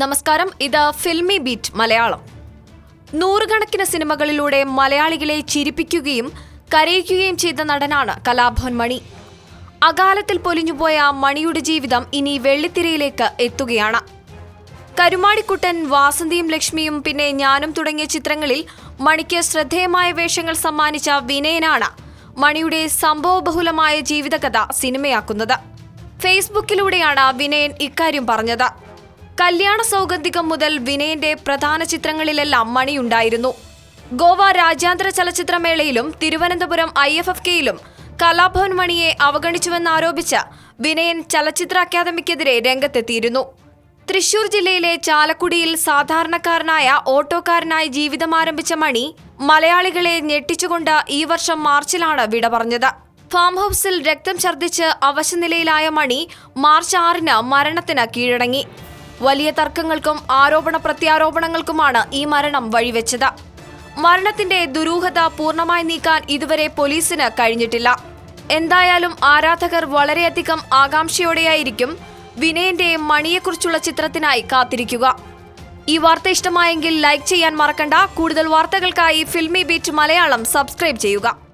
നമസ്കാരം. ഇത് filmy beat Malayalam. നൂറുകണക്കിന് സിനിമകളിലൂടെ മലയാളികളെ ചിരിപ്പിക്കുകയും കരയിക്കുകയും ചെയ്ത നടനാണ് കലാഭവൻ മണി. അകാലത്തിൽ പൊലിഞ്ഞുപോയ മണിയുടെ ജീവിതം ഇനി വെള്ളിത്തിരയിലേക്ക് എത്തുകയാണ്. കരുമാടിക്കുട്ടൻ വാസന്തിയും ലക്ഷ്മിയും പിന്നെ ഞാനും തുടങ്ങിയ ചിത്രങ്ങളിൽ മണിക്ക് ശ്രദ്ധേയമായ വേഷങ്ങൾ സമ്മാനിച്ച വിനയനാണ് മണിയുടെ സംഭവബഹുലമായ ജീവിതകഥ സിനിമയാക്കുന്നത്. ഫേസ്ബുക്കിലൂടെയാണ് വിനയൻ ഇക്കാര്യം പറഞ്ഞത്. കല്യാണ സൗഗന്ധികം മുതൽ വിനയന്റെ പ്രധാന ചിത്രങ്ങളിലെല്ലാം മണിയുണ്ടായിരുന്നു. ഗോവ രാജ്യാന്തര ചലച്ചിത്രമേളയിലും തിരുവനന്തപുരം ഐ എഫ് എഫ് കെയിലും കലാഭവൻ മണിയെ അവഗണിച്ചുവെന്നാരോപിച്ച് വിനയൻ ചലച്ചിത്ര അക്കാദമിക്കെതിരെ രംഗത്തെത്തിയിരുന്നു. തൃശൂർ ജില്ലയിലെ ചാലക്കുടിയിൽ സാധാരണക്കാരനായ ഓട്ടോക്കാരനായി ജീവിതം ആരംഭിച്ച മണി മലയാളികളെ ഞെട്ടിച്ചുകൊണ്ട് ഈ വർഷം മാർച്ചിലാണ് വിട പറഞ്ഞത്. ഫാം ഹൌസിൽ രക്തം ഛർദ്ദിച്ച് അവശനിലയിലായ മണി മാർച്ച് ആറിന് മരണത്തിന് കീഴടങ്ങി. വലിയ തർക്കങ്ങൾക്കും ആരോപണ പ്രത്യാരോപണങ്ങൾക്കുമാണ് ഈ മരണം വഴിവെച്ചത്. മരണത്തിന്റെ ദുരൂഹത പൂർണമായി നീക്കാൻ ഇതുവരെ പോലീസിന് കഴിഞ്ഞിട്ടില്ല. എന്തായാലും ആരാധകർ വളരെയധികം ആകാംക്ഷയോടെയായിരിക്കും വിനയന്റെ മണിയെക്കുറിച്ചുള്ള ചിത്രത്തിനായി കാത്തിരിക്കുക. ഈ വാർത്ത ഇഷ്ടമായെങ്കിൽ ലൈക്ക് ചെയ്യാൻ മറക്കണ്ട. കൂടുതൽ വാർത്തകൾക്കായി ഫിൽമി ബീറ്റ് മലയാളം സബ്സ്ക്രൈബ് ചെയ്യുക.